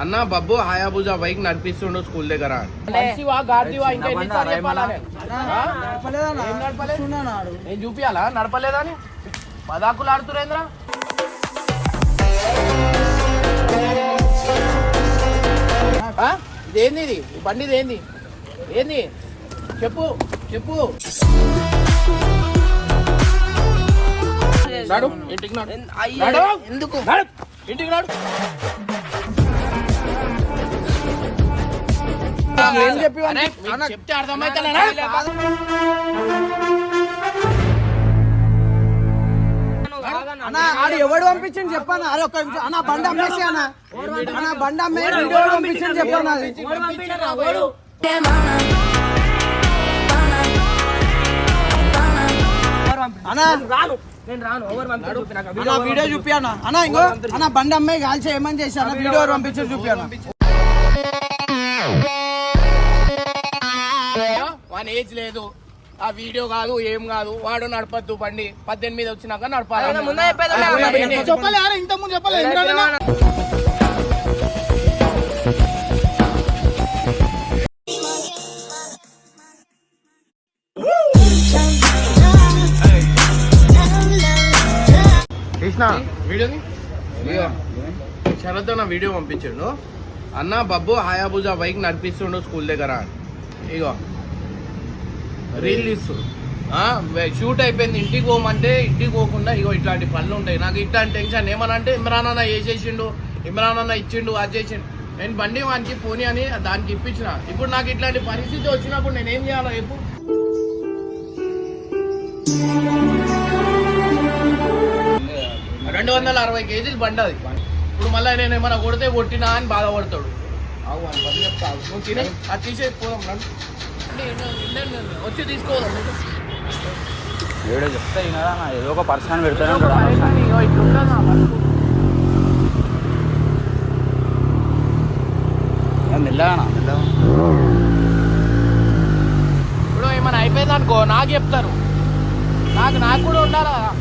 అన్న Babbu Hayabusa bike నడిపిస్తుండు school దగ్గర. నేను? చూపియాలా? నడపలేదా అని? పదాకులు ఆడుతురేంద్రా? ఇదేంది ఇది? ఈ బండి ఇదేంది? ఏంది? చెప్పు చెప్పు. నడు. ఇంటికి నడు. ఎందుకు? నడు. ఇంటికి నడు. చెప్తే అర్థమైతే అన్న ఆడు ఎవడు పంపించింది చెప్పాను అరే ఒక్క నిమిషం. అన్న బండి అమ్మేసి అన్న. అన్న బండి అమ్మే వీడియో పంపించింది? చెప్పాను అది అన్న. వీడియో అన్న ఇంకో. అన్న బండి అమ్మాయి కాల్చి ఏమని అన్న? వీడియో పంపించి చూపి వాని ఏజ్ లేదు. ఆ వీడియో కాదు ఏం కాదు. వాడు నడపద్దు బండి. పద్దెనిమిది వచ్చినాక నడపాలి. ముందే చెప్పేది ఉండే అన్న. ఆ, నేను- చెప్పలే అరే ఇంత ముందు చెప్పలే ఎందుకంటే కృష్ణ వీడియోని శరత్ అన్న వీడియో పంపించిండు. అన్న బబ్బు హయాబుజా బైక్ నడిపిస్తుండు స్కూల్ దగ్గర. ఇగో. రీల్ తీస్తుండు ఆ, వే- షూట్ అయిపోయింది ఇంటికి పోమంటే ఇంటికి పోకుండా ఇగో ఇట్లాంటి పనులు ఉంటాయి. నాకు ఇట్లాంటి టెన్షన్. ఏమని అంటే ఇమ్రాన్ అన్న వేసేసిండు ఇమ్రాన్ అన్న ఇచ్చిండు అది చేసిండు. నేను బండి వానికి పోనీ అని దానికి ఇప్పించిన. ఇప్పుడు నాకు ఇట్లాంటి పరిస్థితి వచ్చినప్పుడు నేను ఏం చేయాలో చెప్పు. రెండు వందల అరవై కేజీలు బండి అది. ఇప్పుడు మళ్ళీ నేను ఏమైనా కొడితే కొట్టినా అని బాధపడతాడు. ఆగు అని పని చెప్తా. ఆగు. నువ్వు తినే అది తీసేసి పోదాం రండి. వచ్చి తీసుకోదాం. వీడియో చెప్తా వినరా అన్న, ఏదో ఒక పర్సన్ పెడతానే నా? బతుకు. మెల్లగా ఇప్పుడు ఏమైనా అయిపోయింది అనుకో నాకు చెప్తారు. నాకు నాకు కూడా ఉండాలి? కదా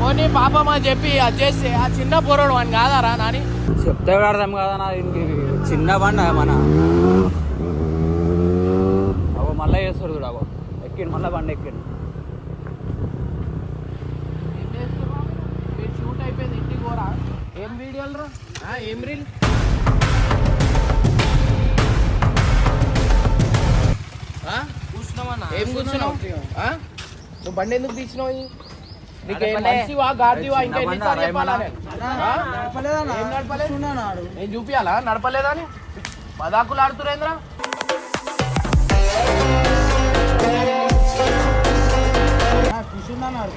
పోనీ పాపం అని చెప్పి అది చేస్తే ఆ చిన్న పొరడు అని కాదారా నాని? చెప్తే అర్థం కదా నా దీనికి. చిన్న బండ మన. మళ్ళీ చేస్తాడు చూడు ఎక్కిండు మళ్ళీ బండి ఎక్కిండు. షూట్ అయిపోయింది ఇంటికి పోరా? ఏం వీడియోలు రా? ఆ, ఏం రీల్? ఆ? కూర్చున్నామన్నా ఏం కూర్చున్నావు? నువ్వు బండి ఎందుకు తీసినావు? ఇది? నీకు ఏం నడపలే. మనిషివా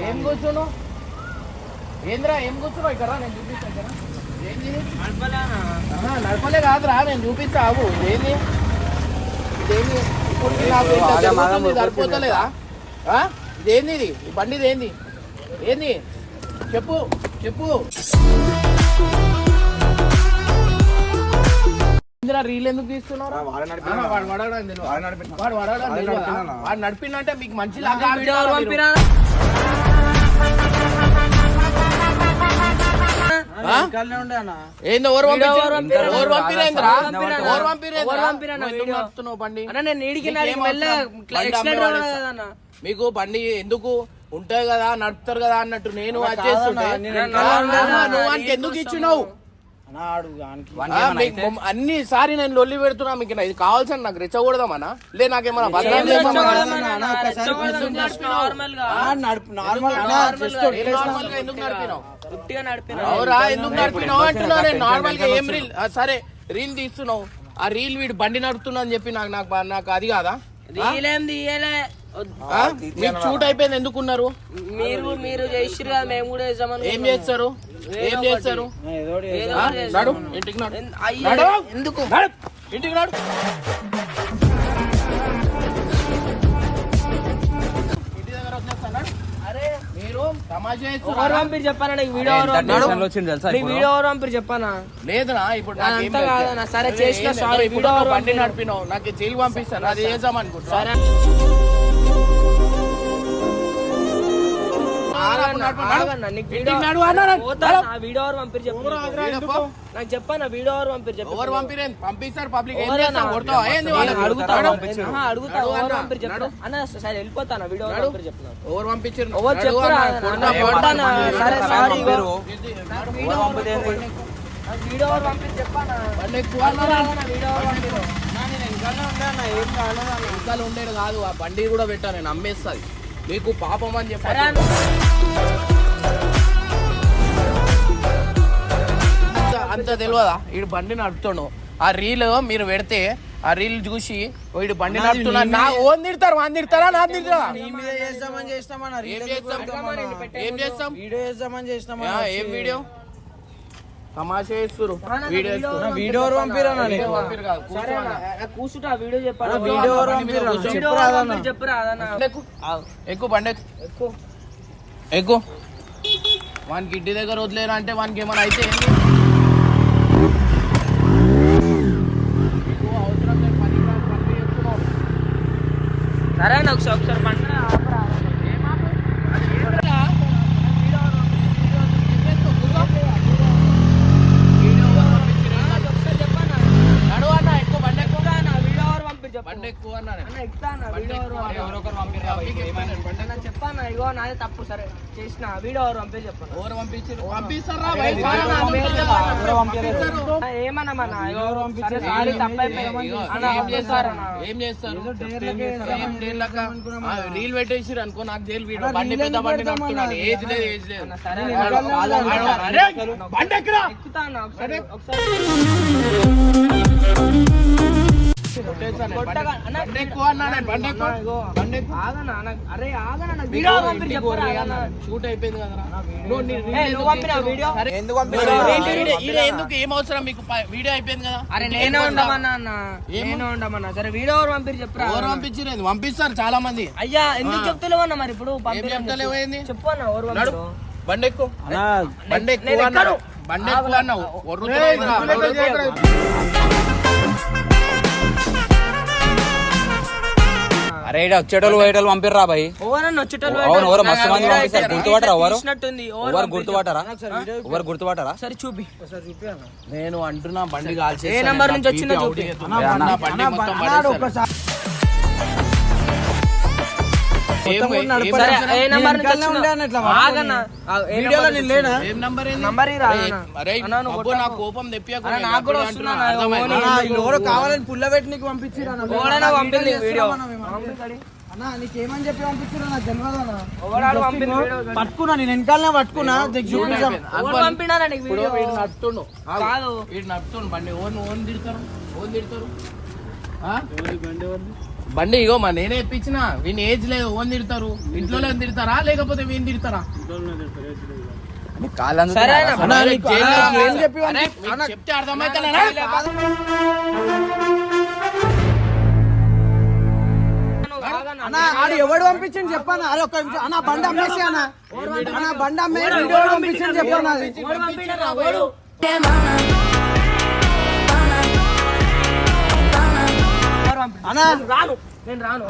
ఏం కూర్చున్నావు? ఏంద్రా ఏం కూర్చున్నావు ఇక్కడ? రా, నేను చూపిస్తా ఇక్కడ. ఏంది? నడపలే కాదురా నేను చూపిస్తా ఆగు. ఇదేంది? ఇదేంది? ఇప్పుడు నాకు ఇంత ఆగం, ఆగం, జరుగుతుంది, ఊరుకో, సరిపోతలేదా? ఆ? ఇదేంది ఇది? ఈ బండి ఇదేంది ఏంది? చెప్పు చెప్పు. ఇందిరా రీల్ ఎందుకు తీస్తున్నారా వాడు నడిపినంటే మీకు మంచి లాగా ఎక్సిడెంట్ అమ్మేవాడు అవ్వదు ఇస్తా. అన్న. మీకు బండి ఎందుకు? ఉంటాయి కదా నడుపుతారు కదా అన్నట్టు నేను అది కాదన్నా, చేస్తుంటే. నేను ఆ, వెనకాల ఆహా, ఉండేదా? నువ్వు ఎందుకు ఇచ్చినావు? అన్న సారి నేను లొల్లి పెడుతున్నా మీకు ఇది కావాల్సిన నాకు రెచ్చకూడదామనా లే నాకేమన్నా నార్మల్గా ఎందుకు నడిపినావు? ఉట్టిగా నడిపిన ఎందుకు నడిపినావు అంటున్నా నేను నార్మల్గా ఏం రీల్ సరే రీల్ తీస్తున్నావు. ఆ రీల్ వీడు బండి నడుపుతున్నా అని చెప్పి నాకు నాకు నాకు అది కాదా? రీలేం తీయలే? మీకు షూట్ అయిపోయింది ఎందుకున్నారు? మీరు మీరు చేసిరు కదా మేము కూడా చేద్దామని ఏం చేస్తారు? ఏం చేస్తారు. నడు ఇంటికి నడు. ఎందుకు? నడు. ఇంటికి నడు. ఎవరు? పంపిరు చెప్పానా నీకు వీడియో ఎవరు పంపిరు? తెలుసా నీకు? వీడియో ఎవరు పంపిరు చెప్పానా లేదునా ఇప్పుడు నాకేం అంతా లేదు. కాదన్నా. సరే, అరే, చేసిన ఏం sorry, లేదు. ఇప్పుడు వీడియో నువ్వు ఎవరు బండి పంపిరు? నడిపినావు నాకు జైలు పంపిస్తాను అది చేద్దాం అనుకుంటా సరే వీడియో- పంపిరు చెప్పు నీకు. వీడియో పో. నాకు చెప్పాను వీడియో ఎవరు పంపిరు చెప్పు ఎవరు పంపిరేం పంపిస్తారు పబ్లిక్ ఏం ఎవరన్నా? చేస్తాం కొడతావా ఏంది వాళ్ళకి అడుగుతా నడు. ఆహా, అడుగుతా నడు ఎవరు అన్నా, పంపిరు చెప్పు నడు. అన్న సరే వెళ్ళిపోతాను వీడియో ఎవరు నడు. పంపిరు చెప్తున్నాను ఎవరు పంపించారు ఎవరు? సరే సారీ వీడియో ఎవరు పంపిరు? చెప్పానా వీడియో పంపిరు? ఉండేది కాదు ఆ బండి కూడా పెట్టా నేను అమ్మేస్తాది మీకు పాపం అని చెప్పాను. అంత తెలియదా వీడు బండి నడుపుతాడు ఆ రీల్ మీరు పెడితే ఆ రీల్ చూసి వీడు బండి నడుపుతున్నా నా ఓన్ తిడతారు వాన్ తిడతారా నా తిడతారా ఏం చేస్తాం ఏం చేస్తాం వీడియో చేస్తామని ఏం వీడియో తమాషా చేస్తురు అన్న, వీడియో వీడియో. వీడియో ఎవరు పంపిరన్నా వీడియో నీకు పంపిరు కాదు, సరే కూర్చో అన్న, అన్న. ఆ, కూర్చుంటా వీడియో చెప్పాను అన్న, వీడియో ఎవరు పంపిరన్నా? వీడియో చెప్పురా ఎవరు అదన్న. పంపిరు చెప్పురా అదన్న. ఎక్కు ఎక్కు బండి ఎక్కు. ఎక్కువ ఎక్కు వానికి ఇంటి దగ్గర వదిలేరా అంటే వానికి ఏమైనా అయితే ఏంది? సరే అన్న ఒకసారి ఒకసారి పంట ఆపరా. ఏం ఆపు? అది ఏంటిరా? వీడియో ఎవరు పంపించారు? ఏం చేస్తావు? కూర్చో. వీడియో ఎవరు పంపించారు? అన్న, ఒకసారి చెప్పన్నా. నడు అన్న, ఎక్కు, బండి ఎక్కు. ఎక్కుతా అన్న, వీడియో ఎవరు పంపిరు చెప్పు. బండి ఎక్కు అన్నా నేను. అన్న, ఎక్కుతా అన్న, బండి వీడియో ఎక్కు ఎవరు అన్న. పంపిరు? ఎవరొకరు పంపిర్రా, బైక్ ఏమైనా బండి అన్న, చెప్పన్నా ఇగో నాదే తప్పు సరే. చేసిన వీడియో ఎవరు పంపిరు చెప్పు ఎవరు పంపించారు? పంపిస్తారా? ఏమన్నా ఇగో, అన్న, ఏం చేస్తారు రీల్ పెట్టేసిరు అనుకో నాకు జైలు వీడు. బండి పెద్ద బండి నడుపుతున్నాడు ఏజ్ లేదు ఏజ్ లేదు. బండి అన్న ఒకసారి. ఎందుకు ఏం అవసరం మీకు వీడియో అయిపోయింది కదా అరే నేనే. ఉండమన్నా అన్న? నేనే ఉండమన్నా సరే వీడియో ఎవరు పంపిరు చెప్పరా ఎవరు పంపించిరేది పంపిస్తారు చాలా మంది అయ్యా ఎందుకు చెప్తలేవు అన్న మరి ఇప్పుడు చెప్తలేవు చెప్పు. ఏంది? చెప్పు అన్న ఎవరు నడు పంపిరు బండి ఎక్కువ అన్నా, బండి నేను ఎక్కువ అన్నాడు ఎక్కను. బండి ఎక్కువ అన్నావు అరే ఈడ వచ్చేటోళ్ళు పోయేటోళ్ళు పంపిర్రా భయ్ ఎవరన్నా వచ్చేటోళ్ళు అవును ఎవరు మస్తు మంది పంపిస్తారు. గుర్తుపట్టరా ఎవరు? ఎవరు గుర్తుపట్టరా? ఎవరు గుర్తుపట్టరా? సరే చూపి. ఒకసారి చూపి అన్న. నేను అంటున్నా బండి కాల్చేస్తాను. ఏ నంబర్ నుంచి వచ్చిందో చూపి. వీడియో. వీడియో చేస్తున్నామన్నా మేము. అన్నా నీకేమని చెప్పి నాకు తెలియదు? పట్టుకున్నా నేను వెనకాలనే పట్టుకున్నా. నీకు నీకు నడుతుండు బండి. ఓన్ ఓన్ తిడతారు? ఓన్ తిడతారు? ఆ? బండి ఇగో మా నేనే ఇప్పించిన. వీని ఏజ్ లేదు. ఓన్ తిడతారు. ఇంట్లో తిడతారా? లేకపోతే వీని తిడతారా? చెప్తే ఆడు ఎవడు పంపించండి చెప్పాను అరే ఒక్క నిమిషం. అన్న బండి అమ్మేసి అన్న. అన్న బండి అమ్మే వీడియో ఎవడు పంపించండి చెప్పాను అది అన్న నేను రాను నేను రాను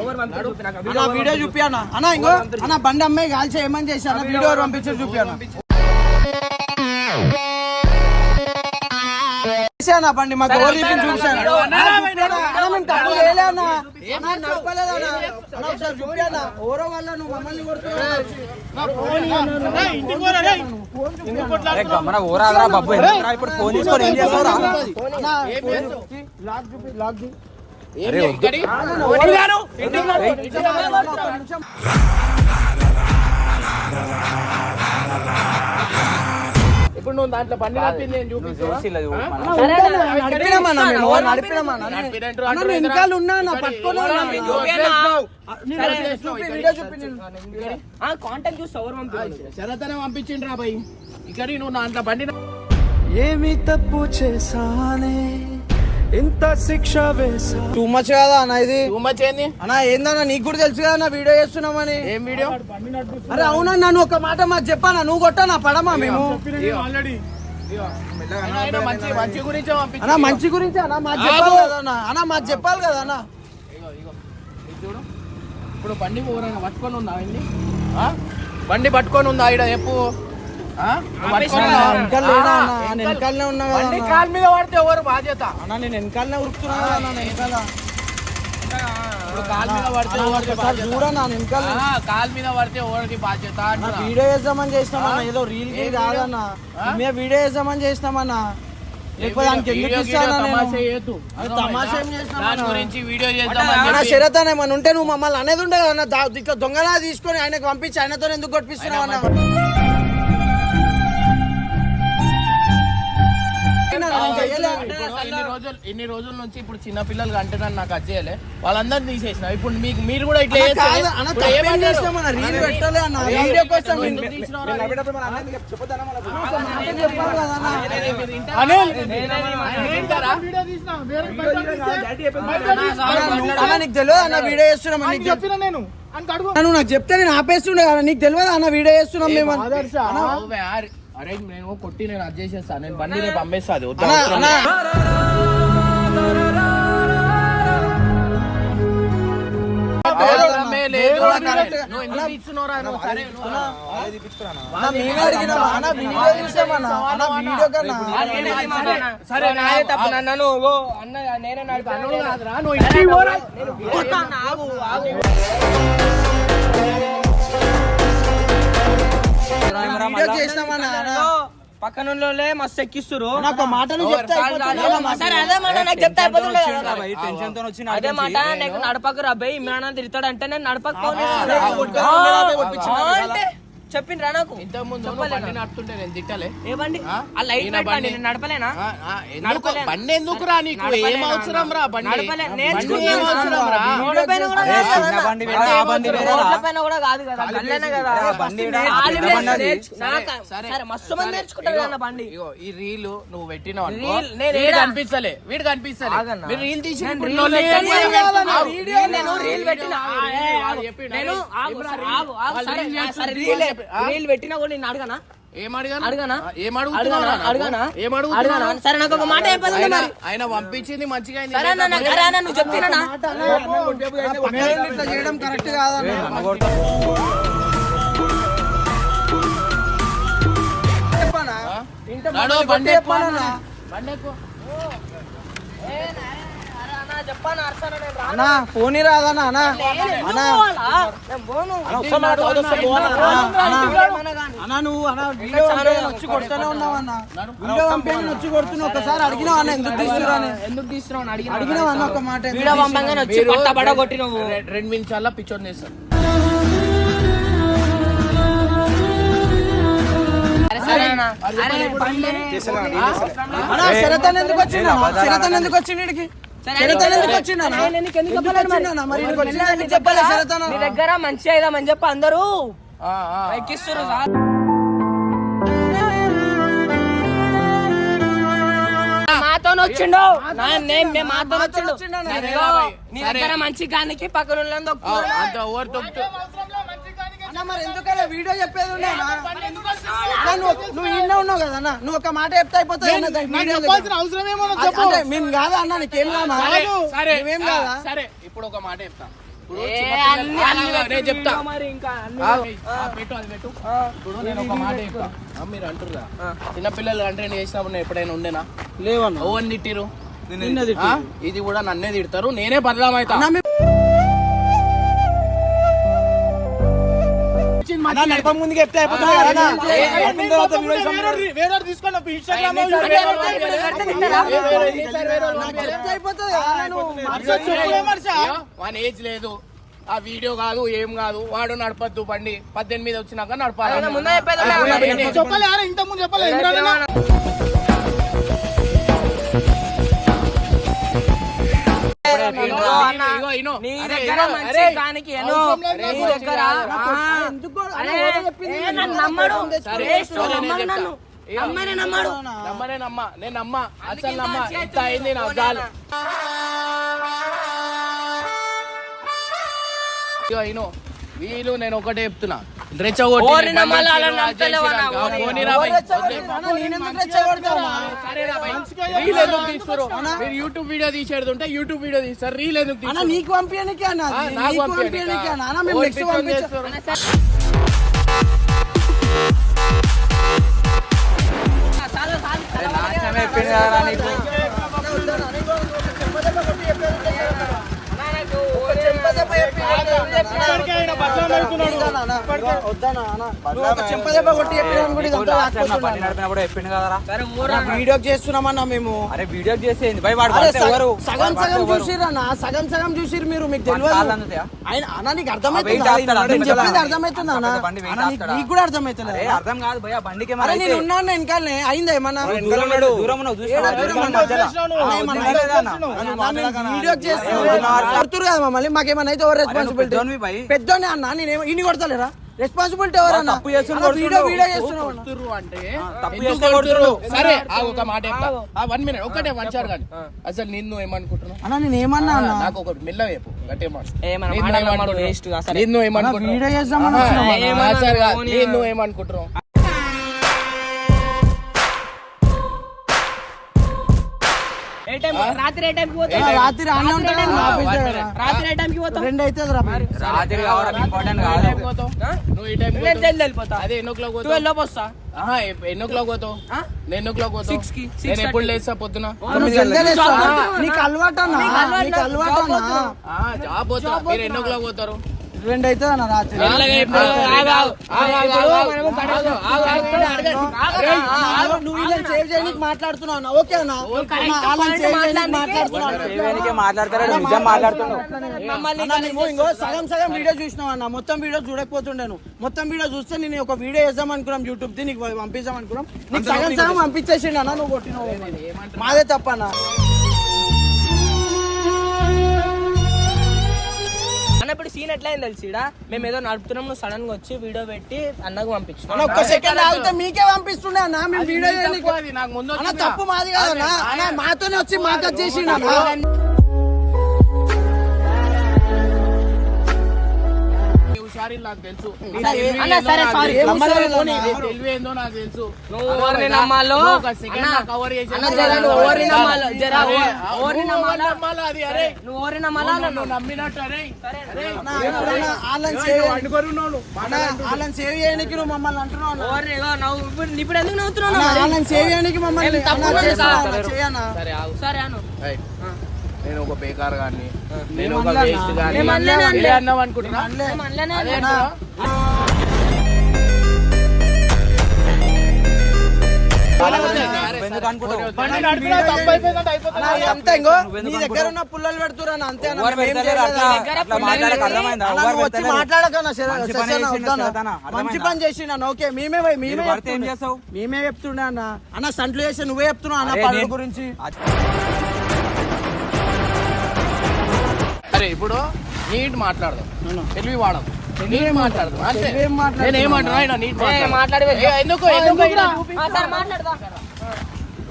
అన్న వీడియో చూపి అన్న అన్న ఇంకో అన్న బండి అమ్మాయి కాల్చి ఏమని చేసి అన్న వీడియో పంపించారు చూపి అన్న బండి మాకు తప్పు చేయలే అన్న ఒకసారి చూపి అన్న వల్ల నువ్వు మమ్మల్ని కొడుతున్నావు అరే గమన ఊరాదరా బాబు ఇప్పుడు ఫోన్ తీసుకొని ఏం చేస్తావురా అన్న, ఏం చేస్తావు? ఇప్పుడు నువ్వు దాంట్లో బండి నడిపింది నేను చూపిస్తావా? చూసి ఇలా చూడు మన. అన్న, ఉంటాను, నడిపినామన్నా మేము, నడిపినామన్నా. నడిపినట్టు అన్న, నేను అంటున్నావు వెనకాల ఉన్నా అన్న, ఇక్కడి- పట్టుకొని ఇక్కడి- ఉన్నా. ఇక్కడి- చూపి అన్న. నేను సరే, చూపి, ఇక్కడి- వీడియో చూపి నేను. ఆ కాంటాక్ట్ చూసి ఎవరు పంపించారు శరతనే పంపించిండ్రా రా భయ్ ఇక్కడ నువ్వు దాంట్లో బండి ఏమి తప్పు చేశానే? ఇంత శిక్ష వేసా టూ మచ్ కదా అన్న ఇది? టూ మచ్ ఏంది? అన్న ఏందన్న నీకు కూడా తెలుసు కదా వీడియో చేస్తున్నామని. ఏం వీడియో? అరే అవునన్నా నువ్వు ఒక మాట మాకు చెప్పానా? నువ్వు కొట్టానా? పడమా మేము? ఆయన మంచి మంచి గురించే అన్న మంచి గురించి అన్న మాకు చెప్పాలి కదా అన్న. అన్న మాకు చెప్పాలి కదా అన్న. ఇగో ఇగో. ఇది చూడు. ఇప్పుడు బండి పట్టుకొని ఆ? బండి పట్టుకొని ఉందా ఈడ? చెప్పు. వెనకాలనే ఉన్నా. కాలు మీద పడితే ఎవరు బాధ్యత? అన్న నేను వెనకాలనే ఉరుకుతున్నా కదా వెనకాల. కాలు మీద పడితే చూడన్నా వెనకాల కాలు మీద పడితే ఎవరికి బాధ్యత. వీడియో చేసినామన్నా ఏదో రీల్? కాదన్న? మేము వీడియో? చేసినామన్నా శరత్ ఏమన్నా ఉంటే నువ్వు మమ్మల్ని అనేది ఉండే కదా ఇట్లా దొంగలా తీసుకొని ఆయనకు పంపించి ఆయనతో ఎందుకు కొట్టిస్తున్నావు అన్న? ఇన్ని రోజులు ఇన్ని రోజుల నుంచి ఇప్పుడు చిన్న పిల్లలు అంటే నన్ను నాకు అజ్జేయలే వాళ్ళందరినీ తీసేసిన ఇప్పుడు మీకు మీరు కూడా ఇట్లా వీడియో కోసం నువ్వు నీకు తెలియదు అన్న వీడియో చేస్తున్నాం నీకు చెప్పిన నేను నువ్వు నాకు చెప్తే నేను ఆపేస్తుండే కదా నీకు తెలియదు అన్న వీడియో చేస్తున్నాం మేము అరే నేను కొట్టి నేను అది చేసేస్తాను నేను బండి రేపు అమ్మేస్తా అది. వద్దు, అన్న అవసరం అన్న. లేదు. అవసరమే లేదు అన్న, అన్న. కరెక్ట్ గా- నువ్వు ఎందుకు ఇస్తున్నావురా? నువ్వు? సరే, నువ్వు అన్న మేమే అడిగినాం అన్న. వీడియో చూసామన్న? అన్న. వీడియో కన్నా? సరే నా నాదే తప్పు నన్ను ఓ అన్న నేనే నడిపాను. కాదురా, నువ్వు ఇంటికి పోరా. వీడియో. పక్కన మస్తు ఎక్కిస్తురు నాకు ఒక మాట అదే మాట నాకు చెప్తే అయిపోతుండే కదా టెన్షన్తో వచ్చి అదే మాట నీకు నడపకు రబ్బాయి ఇమ్రాన్ తిడతాడు అంటే నేను నడపకపోనీ అంటే చెప్పిండ్రా నాకు? ఇంతకు ముందు నువ్వు బండి నడుపుతుంటే నేను తిట్టలే. ఏమండి ఆ? ఆ లైట్ ఈయన లైట్ బండి- నేను నడపలేనా? ఎందుకు? ఎందుకురా నీకు? ఏం అవసరం రా బండి? నడపలే రా? కూడా కాదు కదా? రా. గల్లేనే కదా? సరే, మస్తు మంది నేర్చుకుంటారు కదా ఈ రీల్ నువ్వు పెట్టినావు వీడు? కనిపిస్తలే వీడు కనిపిస్తలే. మీరు రీల్ తీసి నేను రీల్ పెట్టాను. నేను రీల్ పెట్టినా కూడా నేను అడగనా? ఆయన పంపించింది మంచిగా నువ్వు చెప్తున్నా చేయడం కరెక్ట్ కాదన్న. బండి? బండి ఎక్కువ. చెప్పాను అర్సన నేను రా అన్నా పోనీ రాదన్నా అన్నా. అన్నా. అన్నా నువ్వు అన్నా వీడియో వచ్చి కొడుతూనే ఉన్నావు అన్న. వీడియో పంపేయని వచ్చి కొడుతున్నావు. ఒకసారి అడిగినావు అన్న ఎందుకు తీసుకురా అని. ఎందుకు అడిగిన అడిగినావు అన్న ఒక మాట ఎందుకు వీడియో పంపంగానే వచ్చి పట్టబడ రెండు నిమిషాల్లో పిచ్చోని అన్నా. శరతన్ ఎందుకు అన్న? శరతన్ ఎందుకు వచ్చిండు నీ దగ్గర మంచి అయిదామని చెప్పి అందరూ. ఆ, ఆ. ఎక్కిస్తురు సార్. మాతో వచ్చిండు. మాతో వచ్చిండు. నీ. దగ్గర మంచి గానికి పక్కన అన్న మరి వీడియో చెప్పేది నువ్వు ఉన్నావు కదా అన్న నువ్వు ఒక మాట చెప్తే అవసరం ఏమో మేము కాదా అన్న నీకేం కాదా సరే సరే. నువ్వేం ఆ, కాదా? సరే ఇప్పుడు ఒక మాట చెప్తా. చెప్తా. వీడియో మరి ఇంకా అన్ని- ఆ, ఆ, పెట్టు అది పెట్టు. ఇప్పుడు నేను ఒక మాట చెప్తా. మీరు అంటుర్రా. చేసినప్పుడు నేను ఎప్పుడైనా ఉండేనా? లేవన్న? ఓవన్ తిట్టిరు ఇది కూడా నన్నే తిడతారు నేనే బదలామైతా నువ్వు? అయ్యో, వాని ఏజ్ లేదు ఆ వీడియో కాదు ఏం కాదు వాడు నడపద్దు బండి పద్దెనిమిది వచ్చినాక నడపాలి అదే ముందే చెప్పేది ఉండే అదే అన్న. ఏంటి? చెప్పలే అరే ఇంత ముందు చెప్పలే ఇంద్రానే ఇదిగో అన్న, ఇగో, ఇనో. నీ దగ్గర మంచి. గానికి ఎన్నో నీ దగ్గర ఆ, ఎందుకు కూడా- అరే, అన్న, ఎవరో చెప్పింది నన్ను నమ్మడు. నేను నమ్మడు చెప్తా. నన్ను. ఇగో, నమ్మనే నమ్మడు. నమ్మనే నమ్మ నేను నమ్మ అసలు నమ్మ ఇంత అయింది నా చాలు. వీళ్ళు నేను ఒకటే చెప్తున్నా. రెచ్చగొట్టి. రీల్ ఎందుకు? మీరు యూట్యూబ్ వీడియో తీసేది ఉంటే యూట్యూబ్ వీడియో తీస్తారు. రీల్ ఎందుకు తీస్తారు? నీకు పంపించనీకే అన్న. ఆ, నాకు నీకు పంపించనీకా? పంపించనీకే అన్న. అన్న. మేము ఓ నెక్స్ట్ పిచ్చోని నాశనం అయిపోయింది నడిపినప్పుడు చెప్పిండు కదరా? వీడియో చేస్తున్నామన్నా మేము. అరే వీడియో భయ్ వాడు సగం సగం? చూసిరన్నా సగం సగం చూసిరు మీరు మీకు తెలియదు? ఆయన అన్న నీకు అర్థమవుతుందా చెప్పేది అర్థమవుతుందా అన్న? నీకు- కూడా అర్థమవుతుంది అరే అర్థం కాదు భయ్యా బండికి అరే ఏమైనా నేను ఉన్నాను వెనకాలనే. అయిందా ఏమన్నా? దూరం వీడియో చేస్తున్నాను కొడుతురు కదా మమ్మల్ని మాకేమన్నా అయితే ఎవరు రెస్పాన్సిబిలిటీ భయ్. పెద్దోనే అన్న నేను ఇన్ని కొడతలేరా? రెస్పాన్సిబిలిటీ ఎవరన్నా తప్పు చేస్తున్న అన్న, వీడియో కొడుతున్నావు. వీడియో చేస్తున్నావు అన్న. కొడుతుర్రు అంటే తప్పు ఎందుకు చేస్తే కొడుతుర్రు? కొడుతుర్రు. సరే ఆ ఒక మాట చెప్తా ఆ వన్ మినిట్ ఒకటే వన్ షార్ కానీ అసలు నిన్ను ఏమనుకుంటున్నావు అన్న నేను ఏమన్నా అన్న నాకు ఒకటి మెల్ల చెప్పు గట్టిగా మాట. ఏ మన నిన్ను మాటలు ఏమనుకుంటున్నావు? మాటలు waste గా అసలు. నిన్ను అన్న, ఏమనుకుంటున్నావు వీడియో చేద్దామని ఆహా, వచ్చినాం అన్న. ఏమన్నా సరే కాదు. పోనీ. నిన్ను ఏమనుకుంటున్నావు ఏ టైంకి పోతావు? రెండు మరి. రాత్రి ఇంపార్టెంట్ కాదు? నువ్వు ఈ పోతావు? జల్ది వెళ్ళిపోతా అదే ఎన్నో క్లాక్ పోతావు? ట్వెల్వ్ లోపు వస్తా ఆహా, ఎ- ఎన్నో క్లాక్ పోతావు? ఆ? నేను ఎన్నో క్లాక్ పోతావు? Six కి, six నేను ఎప్పుడు thirty. లేస్తా పొద్దున? నువ్వు జల్దీ లేస్తావా? నీకు అలవాటు జాబ్ అన్న? ఆ, జాబ్ పోతా. మీరు ఎన్నో క్లాక్ పోతారు? రెండు అవుతుంది అన్న రాత్రి? నువ్వు ఇలా సేవ్ చేయడానికి మాట్లాడుతున్నావు అన్న. ఓకే అన్న? ఇంకో సగం సగం వీడియో చూసినాం అన్న. మొత్తం వీడియో చూడకపోతుండేను. మొత్తం వీడియో చూస్తే నేను ఒక వీడియో వేద్దాం అనుకున్నాం యూట్యూబ్ ది నీకు పంపిద్దాం అనుకున్నాం. నీకు సగం సగం పంపించేసిండు అన్న నువ్వు కొట్టినావు. మాదే తప్పన్న ఇప్పుడు సీన్ ఎట్లా అయింది తెలిసి ఈడ? మేము ఏదో నడుపుతున్నాం నువ్వు సడన్గా వచ్చి వీడియో పెట్టి అన్నకు పంపించు అన్న ఒక్క సెకండ్ ఆగితే మీకే పంపిస్తుండే అన్న మేము వీడియో తప్పు నాకు ముందు అన్న వచ్చిందా? తప్పు మాది కాదన్న. అన్న మాతోనే వచ్చి మాకు వచ్చేసిండు ఎవరిని నమ్మాలా? నువ్వు నన్ను నన్ను నమ్మినట్టు అరే. అరే అన్న, ఎప్పుడన్నా వాళ్ళని సేవ్ చేయడానికి నువ్వు మమ్మల్ని అంటున్నావు. ఎవరిని ఇప్పుడు ఇప్పుడు ఎందుకు నవ్వుతున్నావు? వాళ్ళని సేవ్ చేయడానికి మమ్మల్ని సరే సరే అను. నేను ఒక బేకార్ గాని నేను ఒక? వేస్ట్ గాని అనుకుంటున్నా అన్నా. అంటున్నా? ఎందుకు అనుకుంటావు బండి నడిపినా తప్పు అయిపోయిందంటే అయిపోతుంది. అన్న, అంతే ఇంగో నువ్వెందుకు నీ దగ్గర ఉన్న పుల్లలు పెడుతురా అన్న, అంతే అన్న, ఎవరు మేము ఏం పెడతలేరు చేయలేదు అట్లా అన్న. అట్లా మాట్లాడక అర్థమైందా అన్న, ఎవరు నువ్వు వచ్చి పెడతలేరు మాట్లాడకన్నా సరే, మంచి పని అన్న, చేసిండు వద్దన్న. సరేనా? మంచి అర్థమైందా? పని చేసిండు అన్న ఓకే మేమే పోయి- మేమే మీరు పడితే ఏం చెప్తుండే. చేస్తావు మేమే చెప్తుండే అన్న అన్న సంట్లు చేసి నువ్వే చెప్తున్నావు అన్న అరే, పనుల నేను- గురించి ఈడ? ఆ, సరే మాట్లాడదా.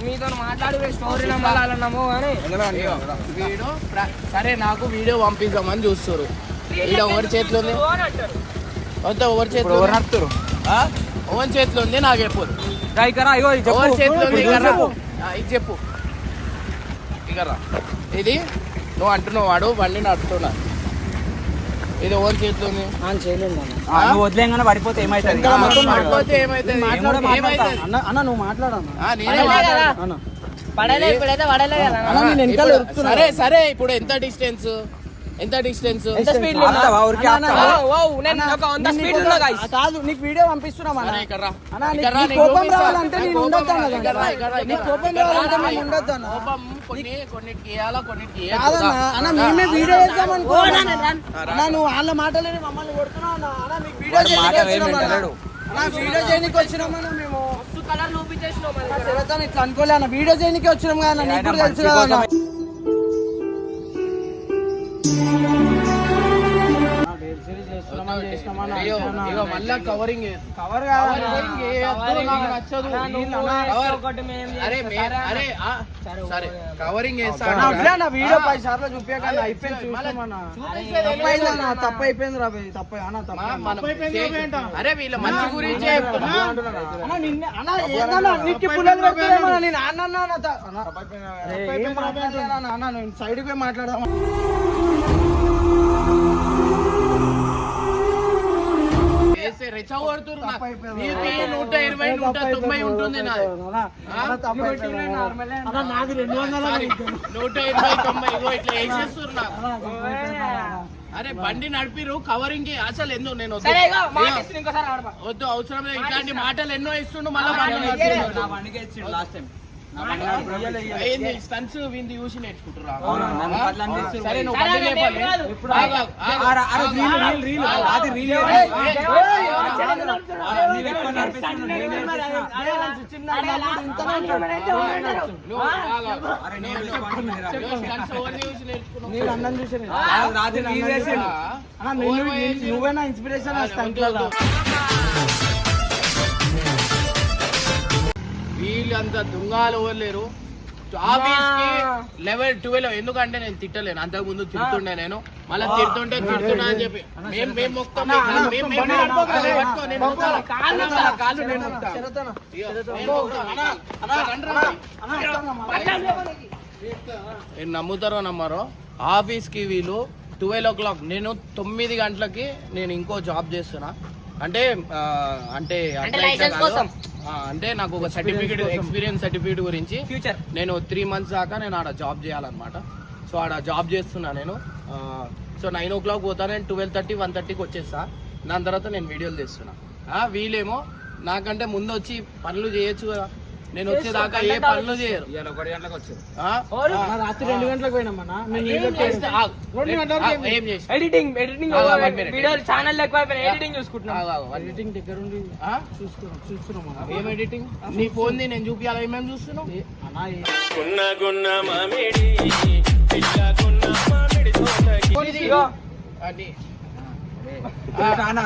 మీతో మాట్లాడు స్టోరీ నమ్మాలన్నాము కానీ వీడు సరే నాకు వీడియో పంపిద్దామని చూస్తారు ఈడ ఎవరి చేతిలో ఉంది? వద్ద ఎవరి చేతిలో ఇప్పుడు ఎవరు? నడుపుతారు చేతిలో ఉంది? నాకు చెప్పు. ఇక్కడ. ఎవరి చేతిలో ఉంది? ఇప్పుడు ఇది చెప్పు. ఇక ఇది నువ్వు అంటున్నావు వాడు బండి నడుపుతున్నా ఇది ఎవరి చేతిలో ఉంది వదిలేయంగానే పడిపోతే ఏమైతుంది? పడిపోతే ఏమైతుంది? అన్న నువ్వు మాట్లాడన్న ఆ, నేనే పడలే మాట్లాడు. కదా అన్న. పడలే ఇప్పుడైతే పడలే కదా. సరే సరే ఇప్పుడు ఎంత డిస్టెన్స్? ఎంత డిస్టెన్స్ ఎంత స్పీడ్లో ఆపుతావా? ఊరికే అన్న, అన్న, ఆపుతావా? వావ్, నేను ఒక వంద నేను స్పీడ్ నీకు ఉన్నా guys. కాదు నీకు వీడియో పంపిస్తున్నాం అన్న అరే, ఇక్కడ రా. అన్న, ఇక్కడ నీకు రా, నీకు కోపం చూపిస్తా. రావాలంటే నేను కోపం ఉండొద్దు అన్న రా, ఇక్కడ రా, ఇక్కడ రా, నీ ఇక్కడ రా. కోపం ఇక్కడ రా, రావాలంటే రా, నేను ఉండొద్దు అన్న కోపం కొన్ని కొన్నిటికి ఇవ్వాలా కొన్నిటికి ఇవ్వద్దు. కాదన్న రా. అన్న మేమే వీడియో చేద్దాం అనుకో అన్న. నువ్వు వాళ్ళ మాటలేని మమ్మల్ని కొడుతున్నావు అన్న అన్న మీకు వీడియో వాడు మాట చేయడానికి వచ్చినాం అన్న. వింటలేడు. అన్న వీడియో చేయడానికి వచ్చినామన్న మేము మస్తు కలర్ చూపించేసినావు మరి. అన్న, శరత్ ఇట్లా అనుకోలే అన్న వీడియో చేయడానికి వచ్చినాం కదా అన్న నీకు కూడా తెలుసు కదా అన్న Música మేము అరే మే- అరే ఆ, సరే కవరింగ్ వీడియో పది సార్లు చూపించకండి అయిపోయింది తప్పు అయిపోయింది రా భయ్, తప్పు అన్న తప్పు మా- అన్న. మనం చేసి- అరే వీళ్ళ మంచి గురించే నిన్నే అన్న నాకు. నీది నూట ఇరవై నూట తొంభై ఉంటుంది నాది. ఆ? నాకు రెండు వందల నూట ఇరవై తొంభై ఇగో ఇట్లా వేసేస్తురు నాకు అరే బండి నడిపిరు కవరింగ్కి అసలు ఎన్నో నేను వద్దు. అవసరం లేదు. ఇట్లాంటి మాటలు ఎన్నో ఇస్తుండు మళ్ళీ బండి నడిపిస్తుండు. నా బండికి ఇచ్చిండు లాస్ట్ టైం నా బండి నడిపినప్పుడు ఇయ్యలే. ఏంది స్టన్స్ వింది చూసి నేర్చుకుంటురా అవునా? నన్ను అట్లా అనిపిస్తుంది. సరే నువ్వు సరే, బండి నేను లేపాలి కాదు. ఆగు, ఆగు, ఆగు. అరే, అరే, రీల్, రీల్, రీల్. అది రీల్ ఏ. ఆ, నీ ఎక్కువ నడిపిస్తుండు, నేను నడిపిస్తున్నా. నువ్వు ఆగు, ఆగు. అరే, నేను నడిపిస్తున్నా. నువ్వు stunts ఎవరిని చూసి నేర్చుకున్నావు? నేను అన్నం చూసి ఆ, రాత్రి రీల్ వేసిండు. ఆ? నువ్వే నా ఇన్స్పిరేషన్ వద్దు, వీళ్ళంత దొంగలు ఎవరు లేరు. ఆఫీస్కి లెవెల్ ట్వెల్వ్ ఎందుకంటే నేను తిట్టలేను. అంతకు ముందు తిడుతుండే నేను. మళ్ళీ తిడుతుంటే తిడుతున్నా అని చెప్పి. మేము మేము పట్టుకో, నేను నమ్ముతారో నమ్మరో? ఆఫీస్కి వీళ్ళు ట్వెల్వ్ ఓ క్లాక్. నేను తొమ్మిది గంటలకి నేను ఇంకో జాబ్ చేస్తున్నా. అంటే అంటే అంటే నాకు ఒక సర్టిఫికేట్ ఎక్స్పీరియన్స్ సర్టిఫికేట్ గురించి ఫ్యూచర్ నేను త్రీ మంత్స్ దాకా నేను ఆడ జాబ్ చేయాలన్నమాట. సో ఆడ జాబ్ చేస్తున్నా నేను. సో నైన్ ఓ క్లాక్ పోతా నేను ట్వెల్వ్ థర్టీ వన్ థర్టీకి వచ్చేస్తా. దాని తర్వాత నేను వీడియోలు చేస్తున్నా ఆ, వీళ్ళేమో నాకంటే ముందు వచ్చి పనులు చేయొచ్చు కదా. నేను వచ్చేదాకా ఏ పనులు చేయరు? రాత్రి రెండు గంటలకు ఎడిటింగ్ ఎడిటింగ్ ఛానల్ దగ్గర ఉండి. ఏం నీ ఫోన్ నేను చూపించాలి ఏమేమి చూస్తున్నావు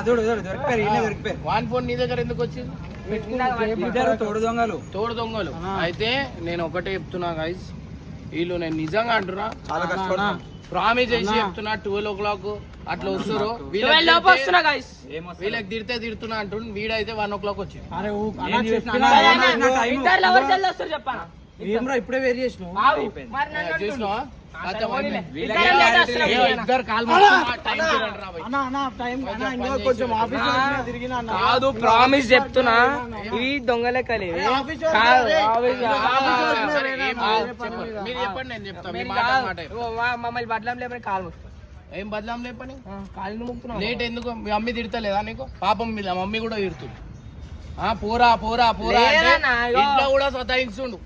చూడు చూడు దొరికిపోయారు దొరికిపోయారు. వాన్ ఫోన్ నీ దగ్గర ఎందుకు వచ్చింది? ఇద్దరు తోడు దొంగలు. తోడు దొంగలు. అయితే నేను ఒకటే చెప్తున్నా గైస్ వీళ్ళు నేను నిజంగా అంటున్నా. చాలా కష్టపడుతున్నా ప్రామిస్ చేసి చెప్తున్నా ట్వెల్వ్ ఓ క్లాక్ అట్లా వస్తారు? వీళ్ళకి తిడితే తిడుతున్నా అంటుండు వీడైతే వన్ ఓ క్లాక్ వచ్చింది ఇప్పుడే వేరు చేసినావు? కాల్ మొక్కుతున్నా, కాదు ప్రామిస్ చెప్తున్నా. ఇవి. దొంగ లెక్కలే మీద. మమ్మల్ని బదలాం లేపని కాలు. ఏం బదలాం లేపని? ఆ, కాళ్ళు ముక్తున్నావు లేట్ ఎందుకు? మీ మమ్మీ తిడతలేదా నీకు? పాపం మీ మమ్మీ కూడా తిడుతుంది. ఆ పోరా పోరా పోరా. ఇంట్లో కూడా వీడియో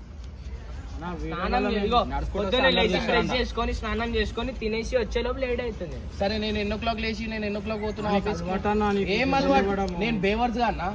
స్నానం ఇగో, పొద్దున్నే లేచి ఫ్రెష్ చేసుకొని స్నానం చేసుకొని తినేసి వచ్చే లోపు లేట్ అవుతుంది. సరే నేను ఎన్నో క్లాక్ లేచి నేను ఎన్నో క్లాక్ పోతున్నా ఆఫీస్ ఏం అలవాటు. నేను బేవర్స్గా అన్నా